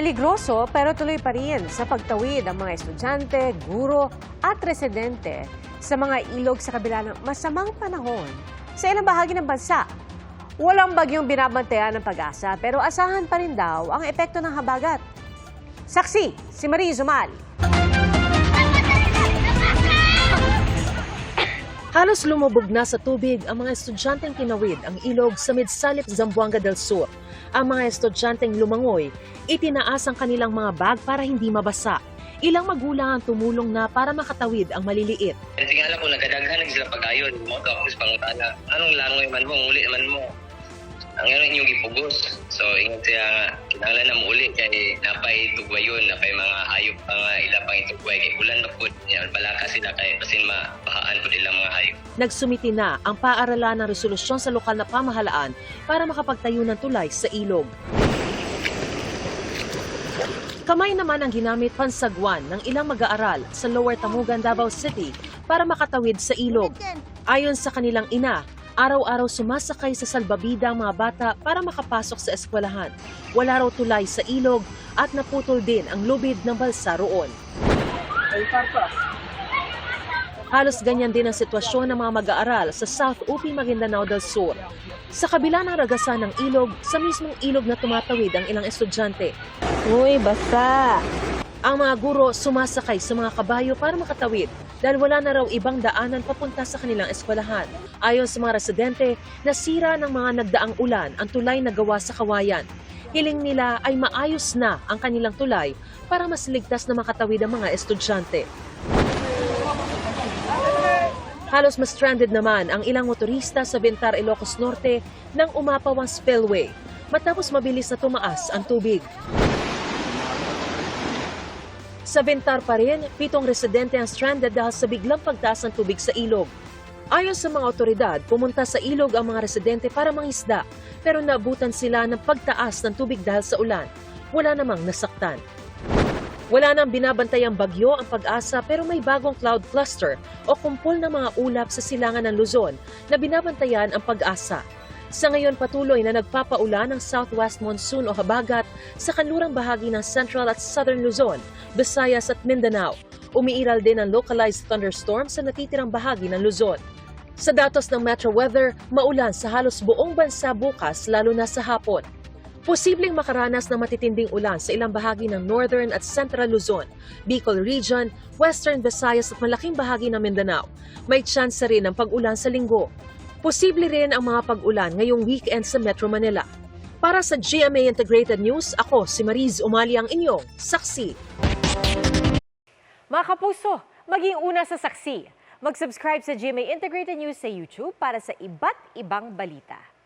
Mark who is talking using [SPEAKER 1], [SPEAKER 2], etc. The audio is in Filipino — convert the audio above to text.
[SPEAKER 1] Peligroso pero tuloy pa rin sa pagtawid ang mga estudyante, guro at residente sa mga ilog sa kabila ng masamang panahon sa ilang bahagi ng bansa. Walang bagyong binabantayan ng pag-asa pero asahan pa rin daw ang epekto ng habagat. Saksi, si Marie Zumal.
[SPEAKER 2] Halos lumubog na sa tubig ang mga estudyanteng kinawid ang ilog sa Midsalip, Zamboanga del Sur. Ang mga estudyanteng lumangoy, itinaas ang kanilang mga bag para hindi mabasa. Ilang magulang ang tumulong na para makatawid ang maliliit.
[SPEAKER 3] Tingala ko nagadaghan na sila pag-ayon. Mo tapos pangutana. Anong langoy man mo, uli man mo. Ang ano inyong gipugos. So ingat siya nga kinahanglan na mo uli kay napay tugwayon, napay mga hayop pa nga ila pang itugway kay ulan na pud. Yan balaka sila kay basin mabahaan pud ilang mga.
[SPEAKER 2] Nagsumiti na ang paaralan ng resolusyon sa lokal na pamahalaan para makapagtayo ng tulay sa ilog. Kamay naman ang ginamit pansagwan ng ilang mag-aaral sa Lower Tamugan, Davao City para makatawid sa ilog. Ayon sa kanilang ina, araw-araw sumasakay sa salbabida ang mga bata para makapasok sa eskwelahan. Wala raw tulay sa ilog at naputol din ang lubid ng balsa roon. Halos ganyan din ang sitwasyon ng mga mag-aaral sa South UP Maguindanao del Sur. Sa kabila ng ragasan ng ilog, sa mismong ilog na tumatawid ang ilang estudyante.
[SPEAKER 1] Uy, basta!
[SPEAKER 2] Ang mga guro sumasakay sa mga kabayo para makatawid dahil wala na raw ibang daanan papunta sa kanilang eskwelahan. Ayon sa mga residente, nasira ng mga nagdaang ulan ang tulay na gawa sa kawayan. Hiling nila ay maayos na ang kanilang tulay para mas ligtas na makatawid ang mga estudyante. Halos mas stranded naman ang ilang motorista sa Bentar, Ilocos Norte nang umapaw ang spillway matapos mabilis na tumaas ang tubig. Sa Bentar pa rin, pitong residente ang stranded dahil sa biglang pagtaas ng tubig sa ilog. Ayon sa mga otoridad, pumunta sa ilog ang mga residente para mangisda pero naabutan sila ng pagtaas ng tubig dahil sa ulan. Wala namang nasaktan. Wala nang binabantayang bagyo ang pag-asa pero may bagong cloud cluster o kumpol ng mga ulap sa silangan ng Luzon na binabantayan ang pag-asa. Sa ngayon patuloy na nagpapaulan ng southwest monsoon o habagat sa kanlurang bahagi ng central at southern Luzon, Visayas at Mindanao. Umiiral din ang localized thunderstorm sa natitirang bahagi ng Luzon. Sa datos ng Metro Weather, maulan sa halos buong bansa bukas lalo na sa hapon. Posibleng makaranas ng matitinding ulan sa ilang bahagi ng Northern at Central Luzon, Bicol Region, Western Visayas at malaking bahagi ng Mindanao. May tsansa rin ng pag-ulan sa linggo. Posible rin ang mga pag-ulan ngayong weekend sa Metro Manila. Para sa GMA Integrated News, ako si Mariz Umali ang inyong saksi.
[SPEAKER 1] Mga kapuso, maging una sa saksi. Mag-subscribe sa GMA Integrated News sa YouTube para sa iba't ibang balita.